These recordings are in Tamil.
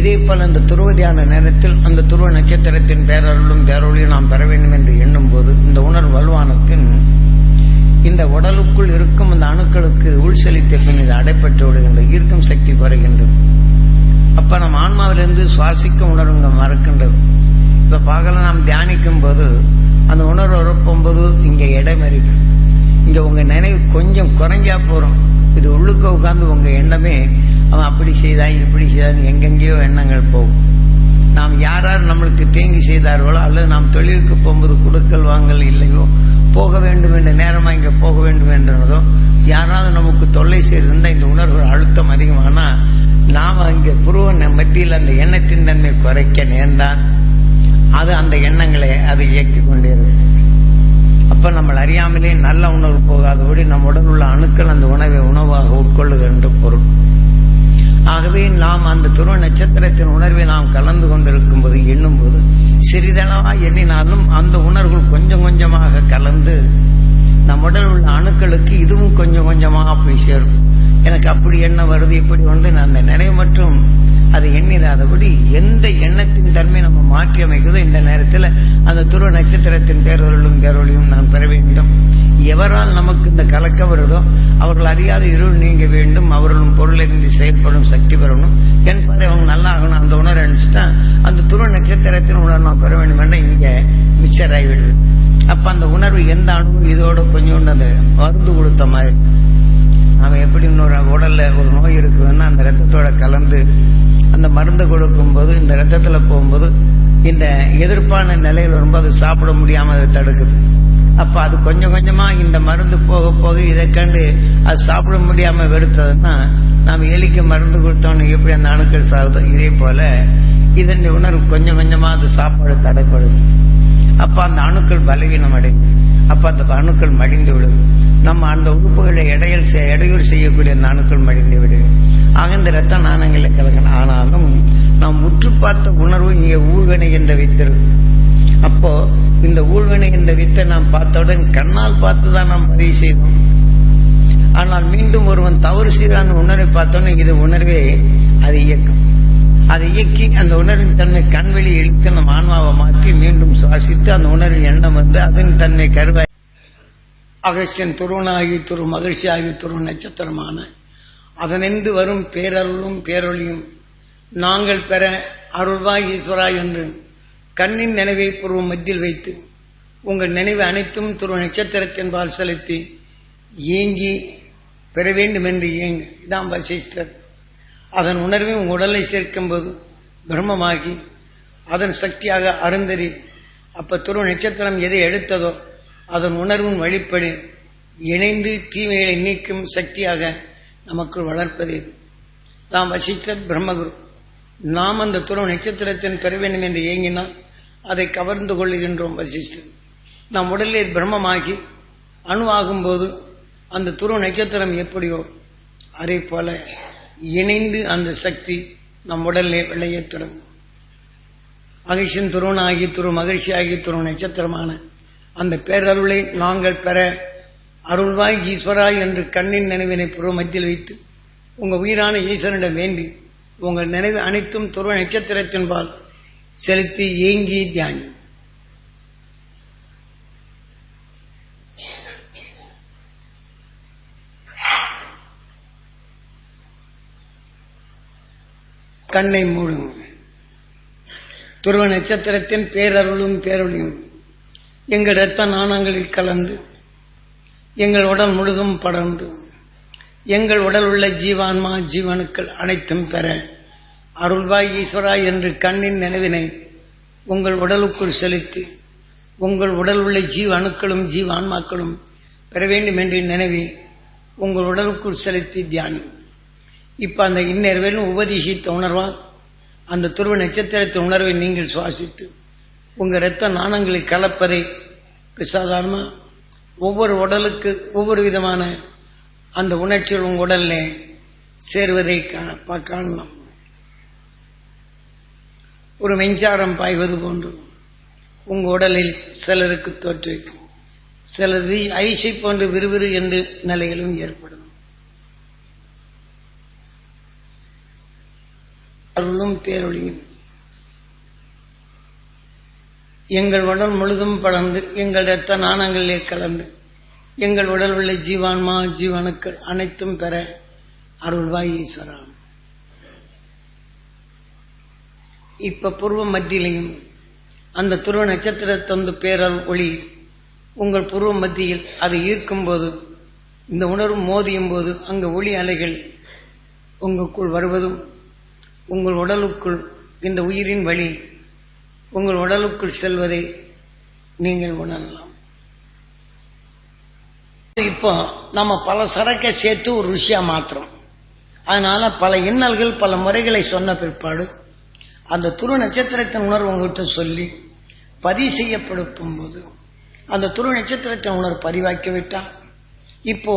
இதேபோல் அந்த துருவதியான நேரத்தில் அந்த துருவ நட்சத்திரத்தின் பேரருளும் பேரொழியும் நாம் பெற வேண்டும் என்று எண்ணும் போது இந்த உணர்வு வலுவானத்தின் இந்த உடலுக்குள் இருக்கும் அந்த அணுக்களுக்கு உள் செலுத்திய பின் இது அடைப்பட்டு விடுகின்றது ஈர்க்கும் சக்தி குறைகின்றது. அப்ப நம் ஆன்மாவிலிருந்து சுவாசிக்க உணர்வுங்க மறக்கின்றது. இப்ப பகல நாம் தியானிக்கும் போது அந்த உணர்வு உறப்பும்போது இங்க இடம் இருக்கு இங்க உங்க நினைவு கொஞ்சம் குறைஞ்சா போறோம் இது உள்ளுக்க உட்காந்து உங்கள் எண்ணமே அவன் அப்படி செய்தான் இப்படி செய்தான் எங்கெங்கேயோ எண்ணங்கள் போகும். நாம் யாரார் நம்மளுக்கு தீங்கு செய்தார்களோ அல்லது நாம் தொழிலுக்கு போகும்போது கொடுக்கல் வாங்கல் இல்லையோ போக வேண்டும் என்ற நேரமாக இங்கே போக வேண்டும் என்றதோ யாராவது நமக்கு தொல்லை செய்திருந்தால் இந்த உணர்வு அழுத்தம் அதிகமானால் நாம் அங்கே புருவ மத்தியில் அந்த எண்ணத்தின் தன்மை குறைக்க நேர்ந்தால் அது அந்த எண்ணங்களை அதை இயக்கி கொண்டே இருக்கும். அப்ப நம்ம அறியாமலே நல்ல உணர்வு போகாதபடி நம் உடல் உள்ள அணுக்கள் அந்த உணவை உணவாக உட்கொள்ளுகின்ற பொருள். ஆகவே நாம் அந்த துருவ நட்சத்திரத்தின் உணர்வை நாம் கலந்து கொண்டிருக்கும் போது எண்ணும் போது சிறிதளவா எண்ணினாலும் அந்த உணர்வுகள் கொஞ்சம் கொஞ்சமாக கலந்து நம் உடல் உள்ள அணுக்களுக்கு இதுவும் கொஞ்சம் கொஞ்சமாக போய் சேரும். எனக்கு அப்படி எண்ணம் வருது இப்படி வந்து நான் அந்த நினைவு மற்றும் அது எண்ணிடாதபடி எந்த எண்ணத்தின் தன்மை நம்ம மாற்றி அமைக்குதோ இந்த நேரத்தில் அந்த துருவ நட்சத்திரத்தின் பேரொருளும் பேரொழியும் நான் பெற வேண்டும். எவரால் நமக்கு இந்த கலக்க வருதோ அவர்கள் அறியாத இருள் நீங்க வேண்டும் அவர்களும் பொருளின்றி செயல்படும் சக்தி பெறணும். என்பதை அவங்க நல்லா ஆகணும் அந்த உணர்வு நினைச்சுட்டா அந்த துருவ நட்சத்திரத்தின் உணர்வு நான் பெற வேண்டும் என்ற இங்க மிச்சர் ஆகிவிடுது அப்ப அந்த உணர்வு எந்த அணுவும் இதோட கொஞ்சோண்டு அந்த மருந்து கொடுத்த மாதிரி அவன் எப்படி இன்னொரு உடல்ல ஒரு நோய் இருக்குதுன்னா அந்த ரத்தத்தோட கலந்து அந்த மருந்து கொடுக்கும் போது இந்த ரத்தத்துல போகும்போது இந்த எதிர்ப்பான நிலையில் வரும்போது அது சாப்பிட முடியாம அதை தடுக்குது. அப்ப அது கொஞ்சம் கொஞ்சமா இந்த மருந்து போக போக இதை கண்டு அது சாப்பிட முடியாம வெறுத்ததுன்னா நாம் எலிக்கு மருந்து கொடுத்தோன்னு எப்படி அந்த அணுக்கள் சாகுதோ இதே போல இதன் உணர்வு கொஞ்சம் கொஞ்சமா அது சாப்பாடு தடைப்படுது. அப்ப அந்த அணுக்கள் பலவீனம் அடையுது. அப்ப அந்த அணுக்கள் மடிந்து விடுது. நம்ம அந்த உறுப்புகளை இடையில் இடையூறு செய்யக்கூடிய அந்த அணுக்கள் மடிந்து விடும் ஆக இந்த ரத்த நாணங்களை கலக்கணும் ஆனாலும் நாம் உற்று பார்த்த உணர்வு இங்கே ஊழ்வினை என்ற வைத்திருக்கு அப்போ என்ற நாம் பார்த்தவுடன் கண்ணால் பார்த்துதான் நாம் பதிவு செய்தோம். ஆனால் மீண்டும் ஒருவன் தவறு செய்கிறான் உணர்வை பார்த்தோன்னே இது உணர்வே அது இயக்கம். அதை இயக்கி அந்த உணர்வின் தன்மை கண்வெளி இழுத்து நம் ஆன்மாவை மாற்றி மீண்டும் சுவாசித்து அந்த உணர்வின் எண்ணம் வந்து அதன் தன்மை கருவாய். அகஸ்டியன் துருவனாகி துரு மகிழ்ச்சி ஆகி துரு நட்சத்திரமான அதனின்று வரும் பேரருளும் பேரொழியும். நாங்கள் பெற அருள்வாய் ஈஸ்வரா என்று கண்ணின் நினைவை பூர்வம் மத்தியில் வைத்து உங்கள் நினைவு அனைத்தும் துருவ நட்சத்திரத்தின்பால் செலுத்தி ஏங்கி பெற வேண்டும் என்று ஏங்க. இதான் வசிஷ்டர் அதன் உணர்வை உங்கள் உடலை சேர்க்கும் போது பிரம்மமாகி அதன் சக்தியாக அருந்தறி அப்ப துருவ நட்சத்திரம் எதை எடுத்ததோ அதன் உணர்வின் வழிப்படி இணைந்து தீமைகளை நீக்கும் சக்தியாக நமக்குள் வளர்ப்பது இது. நாம் வசிஷ்டர் பிரம்மகுரு. நாம் அந்த துருவ நட்சத்திரத்தின் பெற வேண்டும் என்று ஏங்கினால் அதை கவர்ந்து கொள்ளுகின்றோம் வசிஷ்டர் நம் உடலில் பிரம்மமாகி அணுவாகும் போது அந்த துருவ நட்சத்திரம் எப்படியோ அதே போல இணைந்து அந்த சக்தி நம் உடலே விளையத் தொடங்கும் மகிழ்ச்சியின் துருவனாகி துரு மகிழ்ச்சியாகி துரு நட்சத்திரமான அந்த பேரருளை நாங்கள் பெற அருள்வாய் ஈஸ்வராய் என்று கண்ணின் நினைவினை புற மத்தியில் வைத்து உங்க உயிரான ஈஸ்வரனிடம் வேண்டி உங்கள் நினைவு அனைத்தும் துருவ நட்சத்திரத்தின்பால் செலுத்தி ஏங்கி தியானி. கண்ணை மூடும் துருவ நட்சத்திரத்தின் பேரருளும் பேரொழியும். எங்கள் இரத்த நாணங்களில் கலந்து எங்கள் உடல் முழுதும் படர்ந்து எங்கள் உடல் உள்ள ஜீவான்மா ஜீவனுக்கள் அனைத்தும் பெற அருள்வாய் ஈஸ்வரா என்று கண்ணின் நினைவினை உங்கள் உடலுக்குள் செலுத்தி உங்கள் உடல் உள்ள ஜீவ அணுக்களும் ஜீவ ஆன்மாக்களும் பெற வேண்டும் என்று நினைவி உங்கள் உடலுக்குள் செலுத்தி தியானி. இப்ப அந்த இந்நேர்வேலும் உபதிசித்த உணர்வால் அந்த துருவ நட்சத்திரத்தின் உணர்வை நீங்கள் சுவாசித்து உங்க இரத்த நாணங்களை கலப்பதை சாதாரணமா ஒவ்வொரு உடலுக்கு ஒவ்வொரு விதமான அந்த உணர்ச்சிகள் உங்க உடல்ல சேர்வதை கா- பா- காணலாம். ஒரு மின்சாரம் பாய்வது போன்று உங்க உடலில் சிலருக்கு தோற்றுவிக்கும். சிலது ஐசை போன்று விறுவிறு என்று நிலைகளும் ஏற்படும். அருளும் பேரொழியும். எங்கள் உடல் முழுதும் படர்ந்து எங்கள் இரத்த நாணங்களிலே கலந்து எங்கள் உடல் உள்ள ஜீவான்மா ஜீவனுக்கள் அனைத்தும் பெற அருள்வாய் ஈஸ்வரா. இப்ப பூர்வ மத்தியிலையும் அந்த துருவ நட்சத்திர தந்து பேரல் ஒளி உங்கள் பூர்வ மத்தியில் அதை ஈர்க்கும் போது இந்த உணர்வு மோதியும் போது அங்கு ஒளி அலைகள் உங்களுக்குள் வருவதும் உங்கள் உடலுக்குள் இந்த உயிரின் வழி உங்கள் உடலுக்குள் செல்வதை நீங்கள் உணரலாம். இப்போ நம்ம பல சரக்கை சேர்த்து ஒரு ருசியா மாத்திரம் அதனால பல இன்னல்கள் பல முறைகளை சொன்ன பிற்பாடு அந்த துரு நட்சத்திரத்தின் உணர்வு உங்கள்கிட்ட சொல்லி பதிவு செய்யப்படுத்தும் போது அந்த துரு நட்சத்திரத்தின் உணர்வு பதிவாக்கி விட்டால் இப்போ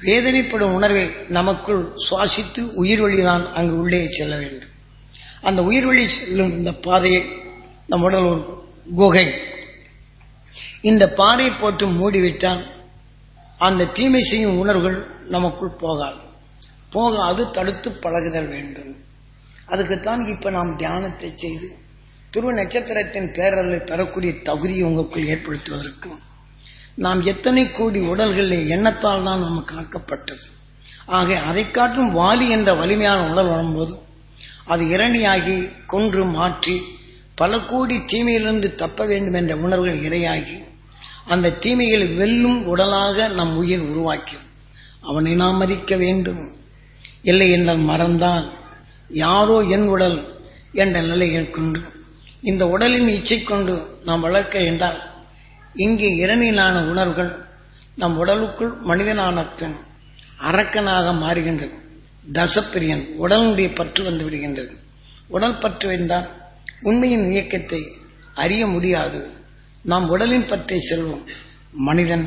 வேதனைப்படும் உணர்வை நமக்குள் சுவாசித்து உயிர் வழிதான் அங்கு உள்ளே செல்ல வேண்டும். அந்த உயிர் வழி செல்லும் இந்த பாதையை நம் உடல் ஒரு குகை. இந்த பாறை போட்டு மூடிவிட்டால் அந்த தீமை செய்யும் உணர்வுகள் நமக்குள் போகாது. போகாது தடுத்து பழகுதல் வேண்டும். அதுக்குத்தான் இப்ப நாம் தியானத்தை செய்து துருவ நட்சத்திரத்தின் பேரலை பெறக்கூடிய தகுதியை உங்களுக்குள் ஏற்படுத்துவதற்கு நாம் எத்தனை கோடி உடல்களில் எண்ணத்தால் தான் நமக்கு ஆக்கப்பட்டது ஆக அதை காட்டும் வாலி என்ற வலிமையான உடல் வரும்போது அது இரணியாகி கொன்று மாற்றி பல கோடி தீமையிலிருந்து தப்ப வேண்டும் என்ற உணர்வுகள் இரையாகி அந்த தீமைகளை வெல்லும் உடலாக நம் உயிர் உருவாக்கி அவனை நாம் மதிக்க வேண்டும். இல்லை என்றால் மறந்தால். யாரோ என் உடல் என்ற நிலைகள் கொண்டு இந்த உடலின் இச்சை கொண்டு நாம் வளர்க்க என்றால் இங்கே இரணிலான உணர்வுகள் நம் உடலுக்குள் மனிதனான அரக்கனாக மாறுகின்றது. தசப்பிரியன் உடலுடைய பற்று வந்து விடுகின்றது. உடல் பற்று என்றால் உண்மையின் இயக்கத்தை அறிய முடியாது. நாம் உடலின் பற்றை செல்வோம். மனிதன்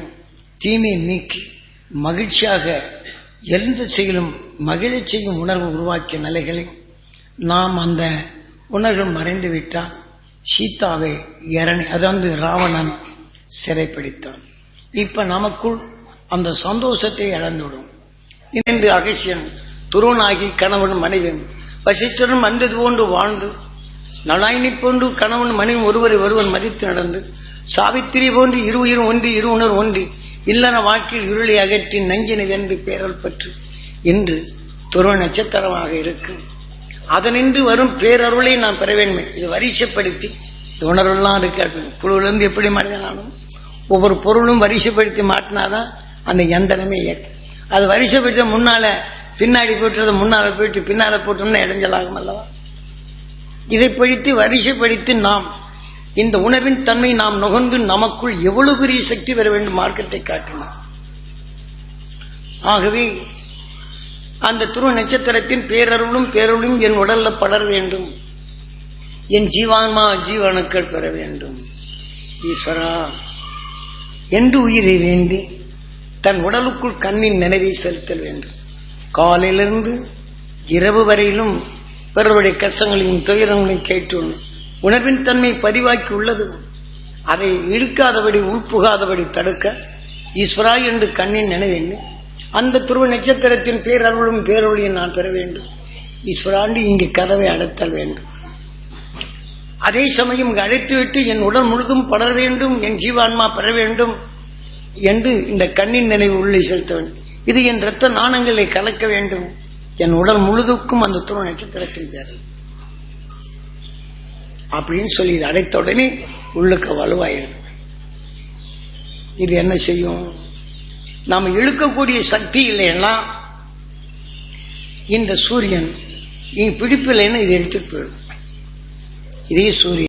தீமையை நீக்கி மகிழ்ச்சியாக எந்த செயலும் மகிழச் செய்யும் உணர்வு உருவாக்கிய நிலைகளை நாம் அந்த உணர்வு மறைந்து விட்டால் சீதாவை இரணி அதாவது ராவணன் சிறைப்பிடித்தான். இப்ப நமக்குள் அந்த சந்தோஷத்தை இழந்துவிடும் இணைந்து அகசியன் துருவனாகி கணவன் மனைவன் வசித்தனும் வந்தது போன்று வாழ்ந்து நலாயினி போன்று கணவன் மனைவன் ஒருவரை ஒருவன் மதித்து நடந்து சாவித்திரி போன்று இரு உயிர் ஒன்றி இரு உணர் ஒன்று இல்லன வாழ்க்கையில் இருளை அகற்றி நஞ்சினை வென்று பேரல் பற்று இன்று துருவ நட்சத்திரமாக இருக்கும் அதனின்று வரும் பேரருளை நாம் பெற வேண்டும். இது வரிசைப்படுத்தி உணர்வெல்லாம் இருக்காது. குழுவிலிருந்து எப்படி மனிதனாலும் ஒவ்வொரு பொருளும் வரிசைப்படுத்தி மாட்டினாதான் அந்த எந்திரமே இயக்கம் அது வரிசைப்படுத்த முன்னால பின்னாடி போட்டுறத முன்னால போயிட்டு பின்னால போட்டோம்னா இடைஞ்சலாகும் அல்லவா? இதை படித்து வரிசைப்படுத்தி நாம் இந்த உணவின் தன்மை நாம் நுகர்ந்து நமக்குள் எவ்வளவு பெரிய சக்தி பெற வேண்டும் மார்க்கத்தை காட்டினோம் ஆகவே அந்த துரு நட்சத்திரத்தின் பேரருளும் பேரருளும் என் உடல்ல படர வேண்டும். என் ஜீவான்மா ஜீவனுக்கள் பெற வேண்டும். ஈஸ்வரா என்று உயிரை வேண்டி தன் உடலுக்குள் கண்ணின் நினைவை செலுத்தல் வேண்டும். காலையிலிருந்து இரவு வரையிலும் பிறருடைய கஷ்டங்களையும் துயரங்களையும் கேட்டு உணர்வின் தன்மை பதிவாக்கி உள்ளது. அதை இழுக்காதபடி உள்புகாதபடி தடுக்க ஈஸ்வரா என்று கண்ணின் நினைவேன் அந்த துருவ நட்சத்திரத்தின் பேரருளும் பேரொழியும் நான் பெற வேண்டும். ஈஸ்வராண்டு இங்கு கதவை அடைத்தல் வேண்டும். அதே சமயம் இங்கு அழைத்துவிட்டு என் உடல் முழுதும் படர வேண்டும் என் ஜீவான்மா பெற வேண்டும் என்று இந்த கண்ணின் நினைவு உள்ளே செலுத்த வேண்டும். இது என் இரத்த நாணங்களை கலக்க வேண்டும். என் உடல் முழுதுக்கும் அந்த துணை நட்சத்திரத்தில் பேர் அப்படின்னு சொல்லி இது அடைத்த உடனே உள்ளுக்கு வலுவாயிடும் இது என்ன செய்யும்? நாம் இழுக்கக்கூடிய சக்தி இல்லைன்னா இந்த சூரியன் நீ பிடிப்பில்லைன்னு இது எடுத்துட்டு போயிடும். இதே சூரியன்